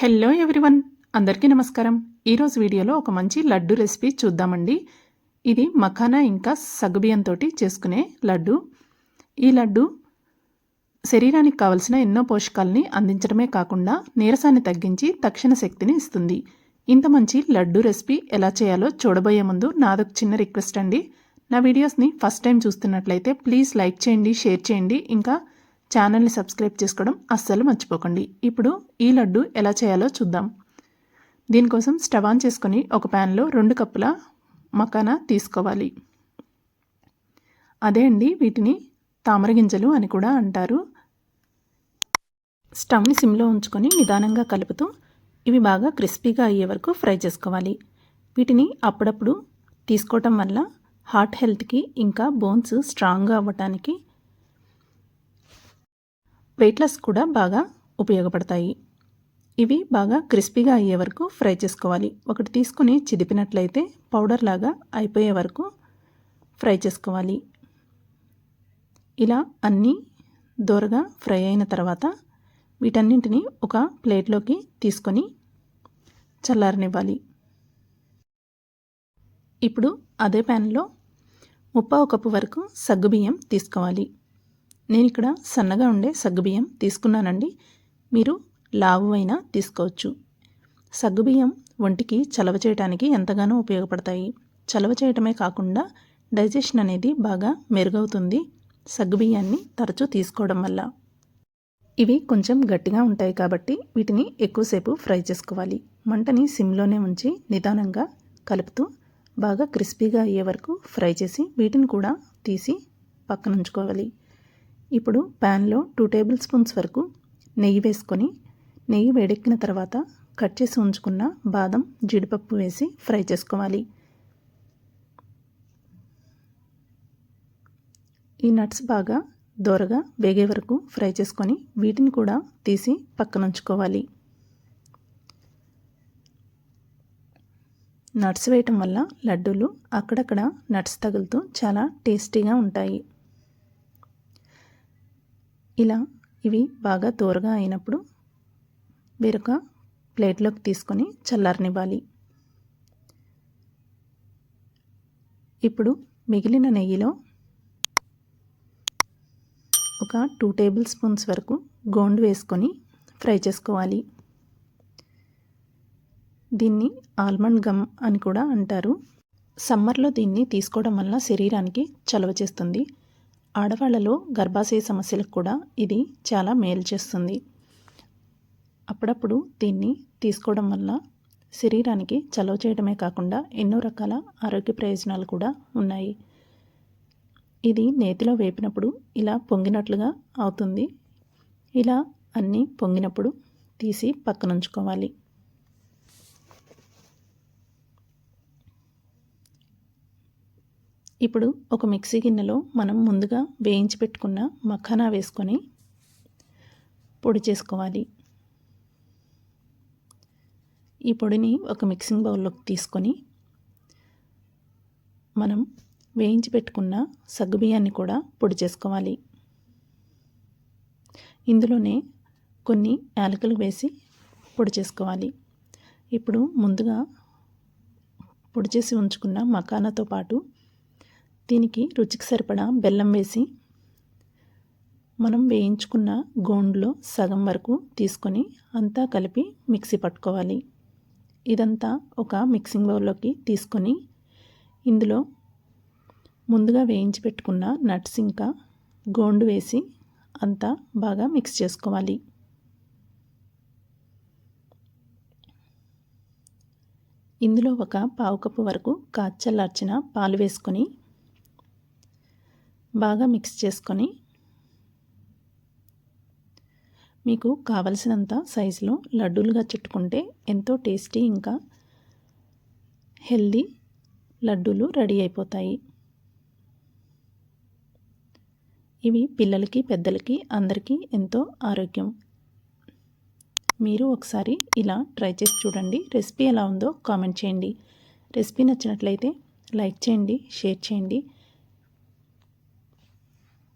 Hello everyone అందరికీ నమస్కారం. ఈరోజు వీడియోలో ఒక మంచి లడ్డు రెసిపీ చూద్దామండి. ఇది మఖానా ఇంకా సగ్గుబియ్యంతో చేసుకునే లడ్డు. ఈ లడ్డు శరీరానికి కావలసిన ఎన్నో పోషకాలని అందించడమే కాకుండా నీరసాన్ని తగ్గించి తక్షణ శక్తిని ఇస్తుంది. ఇంత మంచి లడ్డు రెసిపీ ఎలా చేయాలో చూడబోయే ముందు నాదొక చిన్న రిక్వెస్ట్ అండి. నా వీడియోస్ని ఫస్ట్ టైం చూస్తున్నట్లయితే ప్లీజ్ లైక్ చేయండి షేర్ చేయండి. ఇంకా ఛానల్ని సబ్స్క్రైబ్ చేసుకోవడం అస్సలు మర్చిపోకండి. ఇప్పుడు ఈ లడ్డు ఎలా చేయాలో చూద్దాం. దీనికోసం స్టవ్ ఆన్ చేసుకొని ఒక ప్యాన్లో రెండు కప్పుల మకానా తీసుకోవాలి. అదే అండి వీటిని తామర గింజలు అని కూడా అంటారు. స్టవ్ని సిమ్లో ఉంచుకొని నిదానంగా కలుపుతూ ఇవి బాగా క్రిస్పీగా అయ్యే వరకు ఫ్రై చేసుకోవాలి. వీటిని అప్పుడప్పుడు తీసుకోవటం వల్ల హార్ట్ హెల్త్కి ఇంకా బోన్స్ స్ట్రాంగ్గా అవ్వటానికి వెయిట్ లాస్ కూడా బాగా ఉపయోగపడతాయి. ఇవి బాగా క్రిస్పీగా అయ్యే వరకు ఫ్రై చేసుకోవాలి. ఒకటి తీసుకుని చిదిపినట్లయితే పౌడర్ లాగా అయిపోయే వరకు ఫ్రై చేసుకోవాలి. ఇలా అన్నీ దోరగా ఫ్రై అయిన తర్వాత వీటన్నింటినీ ఒక ప్లేట్లోకి తీసుకొని చల్లారనివ్వాలి. ఇప్పుడు అదే ప్యాన్లో ముప్పావు కప్పు వరకు సగ్గుబియ్యం తీసుకోవాలి. నేను ఇక్కడ సన్నగా ఉండే సగ్గుబియ్యం తీసుకున్నానండి. మీరు లావు అయినా తీసుకోవచ్చు. సగ్గుబియ్యం ఒంటికి చలవ చేయడానికి ఎంతగానో ఉపయోగపడతాయి. చలవ చేయటమే కాకుండా డైజెషన్ అనేది బాగా మెరుగవుతుంది సగ్గుబియ్యాన్ని తరచూ తీసుకోవడం వల్ల. ఇవి కొంచెం గట్టిగా ఉంటాయి కాబట్టి వీటిని ఎక్కువసేపు ఫ్రై చేసుకోవాలి. మంటని సిమ్లోనే ఉంచి నిదానంగా కలుపుతూ బాగా క్రిస్పీగా అయ్యే వరకు ఫ్రై చేసి వీటిని కూడా తీసి పక్కన ఉంచుకోవాలి ఇప్పుడు ప్యాన్లో టూ టేబుల్ స్పూన్స్ వరకు నెయ్యి వేసుకొని నెయ్యి వేడెక్కిన తర్వాత కట్ చేసి ఉంచుకున్న బాదం జీడిపప్పు వేసి ఫ్రై చేసుకోవాలి. ఈ నట్స్ బాగా దోరగా వేగే వరకు ఫ్రై చేసుకొని వీటిని కూడా తీసి పక్కన ఉంచుకోవాలి నట్స్ వేయటం వల్ల లడ్డూలు అక్కడక్కడ నట్స్ తగులుతూ చాలా టేస్టీగా ఉంటాయి. ఇలా ఇవి బాగా దూరగా అయినప్పుడు వేరొక ప్లేట్లోకి తీసుకొని చల్లారనివ్వాలి. ఇప్పుడు మిగిలిన నెయ్యిలో ఒక టూ టేబుల్ స్పూన్స్ వరకు గోండు వేసుకొని ఫ్రై చేసుకోవాలి. దీన్ని ఆల్మండ్ గమ్ అని కూడా అంటారు. సమ్మర్లో దీన్ని తీసుకోవడం వల్ల శరీరానికి చలవ చేస్తుంది. ఆడవాళ్ళలో గర్భాశయ సమస్యలకు కూడా ఇది చాలా మేలు చేస్తుంది. అప్పుడప్పుడు దీన్ని తీసుకోవడం వల్ల శరీరానికి చలవ చేయడమే కాకుండా ఎన్నో రకాల ఆరోగ్య ప్రయోజనాలు కూడా ఉన్నాయి. ఇది నేతిలో వేపినప్పుడు ఇలా పొంగినట్లుగా అవుతుంది. ఇలా అన్నీ పొంగినప్పుడు తీసి పక్కనుంచుకోవాలి. ఇప్పుడు ఒక మిక్సీ గిన్నెలో మనం ముందుగా వేయించి పెట్టుకున్న మఖానా వేసుకొని పొడి చేసుకోవాలి. ఈ పొడిని ఒక మిక్సింగ్ బౌల్లోకి తీసుకొని మనం వేయించి పెట్టుకున్న సగ్గుబియ్యాన్ని కూడా పొడి చేసుకోవాలి. ఇందులోనే కొన్ని యాలకులు వేసి పొడి చేసుకోవాలి. ఇప్పుడు ముందుగా పొడి చేసి ఉంచుకున్న మకానాతో పాటు దీనికి రుచికి సరిపడా బెల్లం వేసి మనం వేయించుకున్న గోండ్లో సగం వరకు తీసుకొని అంతా కలిపి మిక్సీ పట్టుకోవాలి. ఇదంతా ఒక మిక్సింగ్ బౌల్లోకి తీసుకొని ఇందులో ముందుగా వేయించి పెట్టుకున్న నట్స్ ఇంకా గోండు వేసి అంతా బాగా మిక్స్ చేసుకోవాలి. ఇందులో ఒక పావు కప్పు వరకు కాచల్లార్చిన పాలు వేసుకొని బాగా మిక్స్ చేసుకొని మీకు కావలసినంత సైజులో లడ్డూలుగా చుట్టుకుంటే ఎంతో టేస్టీ ఇంకా హెల్దీ లడ్డూలు రెడీ అయిపోతాయి. ఇవి పిల్లలకి పెద్దలకి అందరికీ ఎంతో ఆరోగ్యం. మీరు ఒకసారి ఇలా ట్రై చేసి చూడండి. రెసిపీ ఎలా ఉందో కామెంట్ చేయండి. రెసిపీ నచ్చినట్లయితే లైక్ చేయండి షేర్ చేయండి.